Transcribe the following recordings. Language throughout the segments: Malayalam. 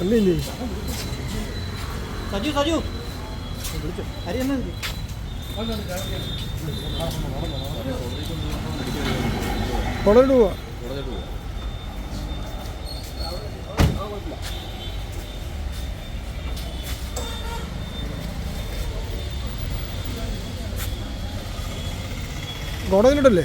അല്ലേ സജു സജു. അരി എന്നാ എന്ത്? കോടതിട്ട് പോവാ കോടതിയിലിട്ടല്ലേ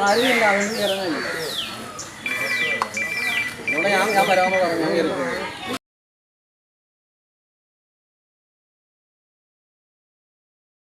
അറിയില്ല അവൻ കയറുന്നില്ല ഇവിടെ ഞാൻ ഞാൻ വരാമെന്ന് പറഞ്ഞു ഞാൻ കയറി